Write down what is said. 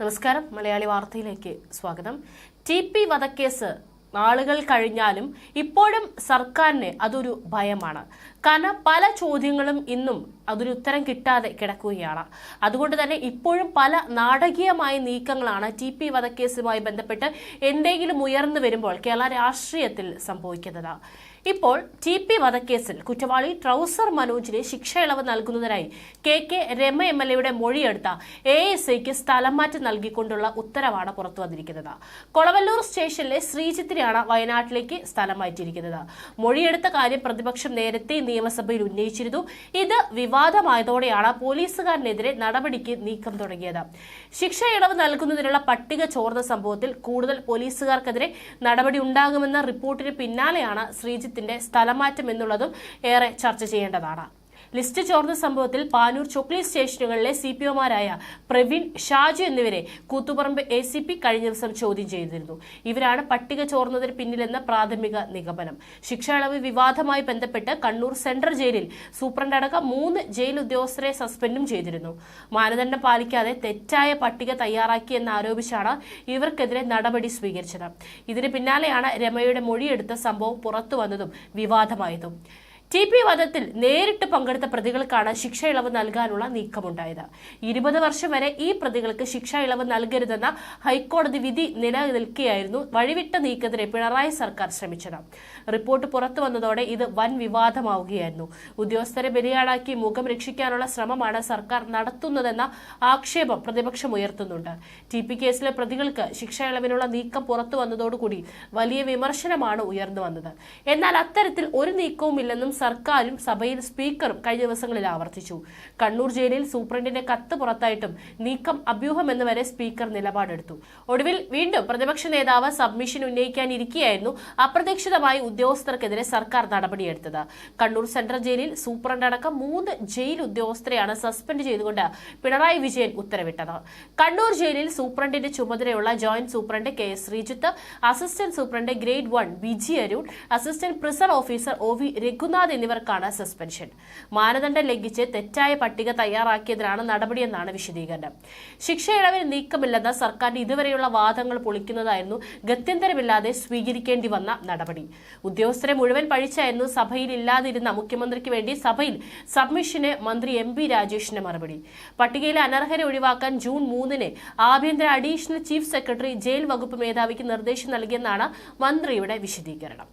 നമസ്കാരം. മലയാളി വാർത്തയിലേക്ക് സ്വാഗതം. ടി പി വധക്കേസ് നാളുകൾ കഴിഞ്ഞാലും ഇപ്പോഴും സർക്കാരിന് അതൊരു ഭയമാണ്. കാരണം പല ചോദ്യങ്ങളും ഇന്നും അതൊരു ഉത്തരം കിട്ടാതെ കിടക്കുകയാണ്. അതുകൊണ്ട് തന്നെ ഇപ്പോഴും പല നാടകീയമായ നീക്കങ്ങളാണ് ടി പി വധക്കേസുമായി ബന്ധപ്പെട്ട് എന്തെങ്കിലും ഉയർന്നു വരുമ്പോൾ കേരള രാഷ്ട്രീയത്തിൽ സംഭവിക്കുന്നത്. ഇപ്പോൾ ടി പി വധക്കേസിൽ കുറ്റവാളി ട്രൗസർ മനോജിന് ശിക്ഷ ഇളവ് നൽകുന്നതിനായി K K Rama M L എയുടെ മൊഴിയെടുത്ത എ എസ് ഐക്ക് സ്ഥലം മാറ്റം നൽകിക്കൊണ്ടുള്ള ഉത്തരവാണ് പുറത്തു വന്നിരിക്കുന്നത്. കൊളവല്ലൂർ സ്റ്റേഷനിലെ ശ്രീജിത്തിനെയാണ് വയനാട്ടിലേക്ക് സ്ഥലം മാറ്റിയിരിക്കുന്നത്. മൊഴിയെടുത്ത കാര്യം പ്രതിപക്ഷം നേരത്തെ നിയമസഭയിൽ ഉന്നയിച്ചിരുന്നു. ഇത് വിവാദമായതോടെയാണ് പോലീസുകാരനെതിരെ നടപടിക്ക് നീക്കം തുടങ്ങിയത്. ശിക്ഷ ഇളവ് നൽകുന്നതിനുള്ള പട്ടിക ചോർന്ന സംഭവത്തിൽ കൂടുതൽ പോലീസുകാർക്കെതിരെ നടപടി ഉണ്ടാകുമെന്ന റിപ്പോർട്ടിന് പിന്നാലെയാണ് ശ്രീജിത്തിന്റെ സ്ഥലമാറ്റം എന്നുള്ളതും ഏറെ ചർച്ച ചെയ്യേണ്ടതാണ്. ലിസ്റ്റ് ചോർന്ന സംഭവത്തിൽ പാനൂർ ചൊക്ലി സ്റ്റേഷനുകളിലെ സി പി ഒമാരായ പ്രവീൺ ഷാജു എന്നിവരെ കൂത്തുപറമ്പ് എ സി പി കഴിഞ്ഞ ദിവസം ചോദ്യം ചെയ്തിരുന്നു. ഇവരാണ് പട്ടിക ചോർന്നതിന് പിന്നിലെന്ന പ്രാഥമിക നിഗമനം. ശിക്ഷ ഇളവ് വിവാദമായി ബന്ധപ്പെട്ട് കണ്ണൂർ സെൻട്രൽ ജയിലിൽ സൂപ്രണ്ട് അടക്കം മൂന്ന് ജയിൽ ഉദ്യോഗസ്ഥരെ സസ്പെൻഡും ചെയ്തിരുന്നു. മാനദണ്ഡം പാലിക്കാതെ തെറ്റായ പട്ടിക തയ്യാറാക്കിയെന്ന് ആരോപിച്ചാണ് ഇവർക്കെതിരെ നടപടി സ്വീകരിച്ചത്. ഇതിന് പിന്നാലെയാണ് രമയുടെ മൊഴിയെടുത്ത സംഭവം പുറത്തു വന്നതും വിവാദമായതും. ടി പി വധത്തിൽ നേരിട്ട് പങ്കെടുത്ത പ്രതികൾക്കാണ് ശിക്ഷ ഇളവ് നൽകാനുള്ള നീക്കമുണ്ടായത്. ഇരുപത് വർഷം വരെ ഈ പ്രതികൾക്ക് ശിക്ഷ ഇളവ് നൽകരുതെന്ന ഹൈക്കോടതി വിധി നിലനിൽക്കെയായിരുന്നു വഴിവിട്ട നീക്കത്തിന് പിണറായി സർക്കാർ ശ്രമിച്ചത്. റിപ്പോർട്ട് പുറത്തു വന്നതോടെ ഇത് വൻ വിവാദമാവുകയായിരുന്നു. ഉദ്യോഗസ്ഥരെ ബലിയാടാക്കി മുഖം രക്ഷിക്കാനുള്ള ശ്രമമാണ് സർക്കാർ നടത്തുന്നതെന്ന ആക്ഷേപം പ്രതിപക്ഷം ഉയർത്തുന്നുണ്ട്. ടി പി കേസിലെ പ്രതികൾക്ക് ശിക്ഷ ഇളവിനുള്ള നീക്കം പുറത്തു വന്നതോടുകൂടി വലിയ വിമർശനമാണ് ഉയർന്നു വന്നത്. എന്നാൽ അത്തരത്തിൽ ഒരു നീക്കവും ഇല്ലെന്നും സർക്കാരും സഭയിൽ സ്പീക്കറും കഴിഞ്ഞ ദിവസങ്ങളിൽ ആവർത്തിച്ചു. കണ്ണൂർ ജയിലിൽ സൂപ്രണ്ടിന്റെ കത്ത് പുറത്തായിട്ടും നീക്കം അഭ്യൂഹമെന്ന് വരെ സ്പീക്കർ നിലപാടെടുത്തു. ഒടുവിൽ വീണ്ടും പ്രതിപക്ഷ നേതാവ് സബ്മിഷൻ ഉന്നയിക്കാനിരിക്കെയായിരുന്നു അപ്രതീക്ഷിതമായി ഉദ്യോഗസ്ഥർക്കെതിരെ സർക്കാർ നടപടിയെടുത്തത്. കണ്ണൂർ സെൻട്രൽ ജയിലിൽ സൂപ്രണ്ട് അടക്കം മൂന്ന് ജയിൽ ഉദ്യോഗസ്ഥരെയാണ് സസ്പെൻഡ് ചെയ്തുകൊണ്ട് പിണറായി വിജയൻ ഉത്തരവിട്ടത്. കണ്ണൂർ ജയിലിൽ സൂപ്രണ്ടിന്റെ ചുമതലയുള്ള joint superintendent K S Sreejith assistant superintendent grade one Viji Arun assistant prison officer O V Raghunath എന്നിവർക്കാണ് സസ്പെൻഷൻ. മാനദണ്ഡം ലംഘിച്ച് തെറ്റായ പട്ടിക തയ്യാറാക്കിയതിനാണ് നടപടിയെന്നാണ് വിശദീകരണം. ശിക്ഷ ഇളവിൽ നീക്കമില്ലെന്ന സർക്കാരിന്റെ ഇതുവരെയുള്ള വാദങ്ങൾ പൊളിക്കുന്നതായിരുന്നു ഗത്യന്തരമില്ലാതെ സ്വീകരിക്കേണ്ടി വന്ന നടപടി. ഉദ്യോഗസ്ഥരെ മുഴുവൻ പഴിച്ചായിരുന്നു സഭയിൽ ഇല്ലാതിരുന്ന മുഖ്യമന്ത്രിക്ക് വേണ്ടി സഭയിൽ സബ്മിഷന് മന്ത്രി എം പി രാജേഷിന്റെ മറുപടി. പട്ടികയിലെ അനർഹരെ ഒഴിവാക്കാൻ ജൂൺ മൂന്നിന് ആഭ്യന്തര അഡീഷണൽ ചീഫ് സെക്രട്ടറി ജയിൽ വകുപ്പ് മേധാവിക്ക് നിർദ്ദേശം നൽകിയെന്നാണ് മന്ത്രിയുടെ വിശദീകരണം.